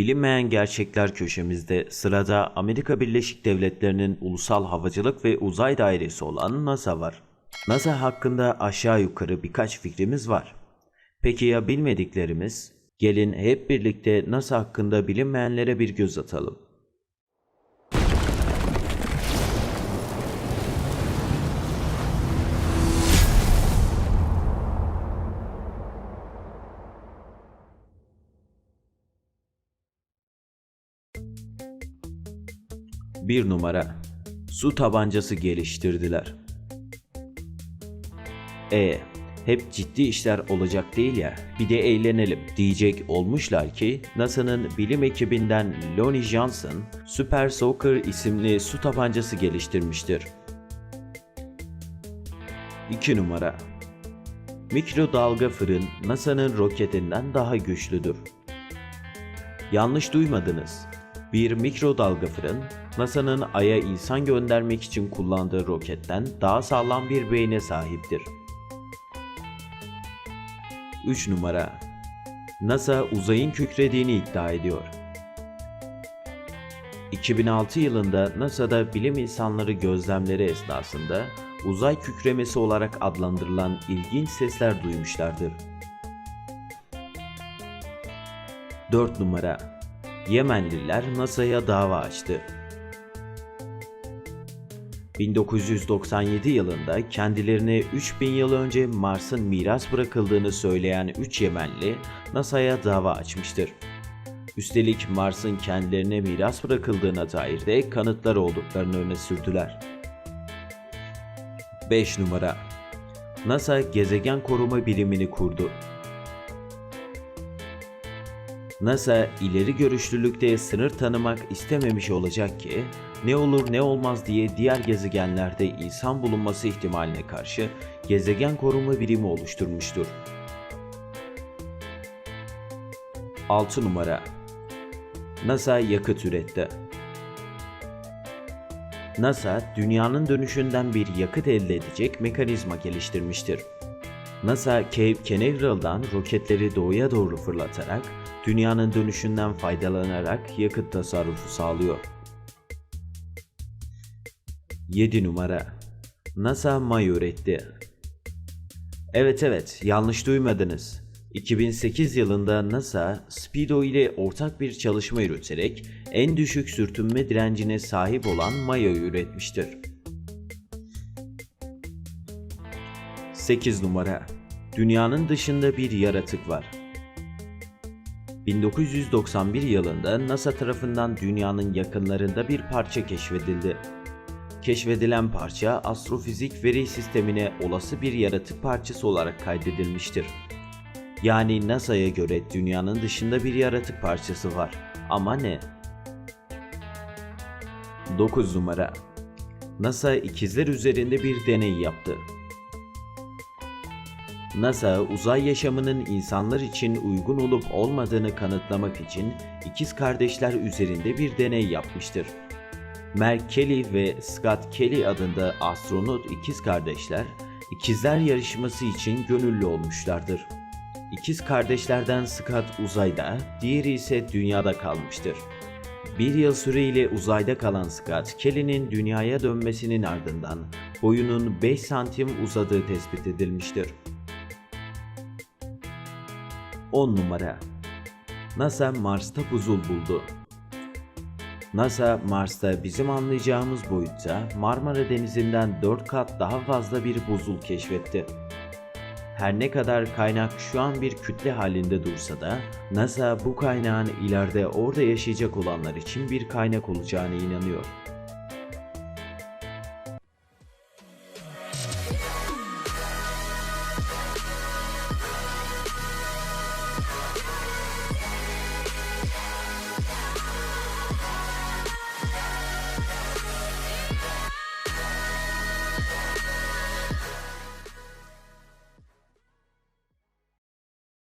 Bilinmeyen gerçekler köşemizde sırada Amerika Birleşik Devletleri'nin Ulusal Havacılık ve Uzay Dairesi olan NASA var. NASA hakkında aşağı yukarı birkaç fikrimiz var. Peki ya bilmediklerimiz? Gelin hep birlikte NASA hakkında bilinmeyenlere bir göz atalım. Bir numara Su tabancası geliştirdiler. E hep ciddi işler olacak değil ya bir de eğlenelim diyecek olmuşlar ki NASA'nın bilim ekibinden Lonnie Johnson Super Soaker isimli su tabancası geliştirmiştir. 2 numara Mikrodalga fırın NASA'nın roketinden daha güçlüdür. Yanlış duymadınız. Bir mikrodalga fırın, NASA'nın Ay'a insan göndermek için kullandığı roketten daha sağlam bir beyne sahiptir. 3 numara NASA uzayın kükrediğini iddia ediyor. 2006 yılında NASA'da bilim insanları gözlemleri esnasında uzay kükremesi olarak adlandırılan ilginç sesler duymuşlardır. 4 numara Yemenliler NASA'ya dava açtı. 1997 yılında kendilerine 3000 yıl önce Mars'ın miras bırakıldığını söyleyen 3 Yemenli NASA'ya dava açmıştır. Üstelik Mars'ın kendilerine miras bırakıldığına dair de kanıtlar olduklarını öne sürdüler. 5 numara NASA gezegen koruma bilimini kurdu. NASA ileri görüşlülükte sınır tanımak istememiş olacak ki ne olur ne olmaz diye diğer gezegenlerde insan bulunması ihtimaline karşı gezegen koruma birimi oluşturmuştur. 6 numara NASA yakıt üretti. NASA dünyanın dönüşünden bir yakıt elde edecek mekanizma geliştirmiştir. NASA Cape Canaveral'dan roketleri doğuya doğru fırlatarak dünyanın dönüşünden faydalanarak yakıt tasarrufu sağlıyor. 7 numara NASA May üretti. Evet evet yanlış duymadınız. 2008 yılında NASA Speedo ile ortak bir çalışma yürüterek en düşük sürtünme direncine sahip olan Maya'yı üretmiştir. 8 numara Dünyanın dışında bir yaratık var. 1991 yılında NASA tarafından dünyanın yakınlarında bir parça keşfedildi. Keşfedilen parça astrofizik veri sistemine olası bir yaratık parçası olarak kaydedilmiştir. Yani NASA'ya göre dünyanın dışında bir yaratık parçası var. Ama ne? 9 numara NASA ikizler üzerinde bir deney yaptı. NASA uzay yaşamının insanlar için uygun olup olmadığını kanıtlamak için ikiz kardeşler üzerinde bir deney yapmıştır. Merk Kelly ve Scott Kelly adında astronot ikiz kardeşler, ikizler yarışması için gönüllü olmuşlardır. İkiz kardeşlerden Scott uzayda, diğeri ise dünyada kalmıştır. Bir yıl süreyle uzayda kalan Scott, Kelly'nin dünyaya dönmesinin ardından boyunun 5 santim uzadığı tespit edilmiştir. 10 numara NASA Mars'ta buzul buldu. NASA Mars'ta bizim anlayacağımız boyutta Marmara Denizi'nden 4 kat daha fazla bir buzul keşfetti. Her ne kadar kaynak şu an bir kütle halinde dursa da NASA bu kaynağın ileride orada yaşayacak olanlar için bir kaynak olacağına inanıyor.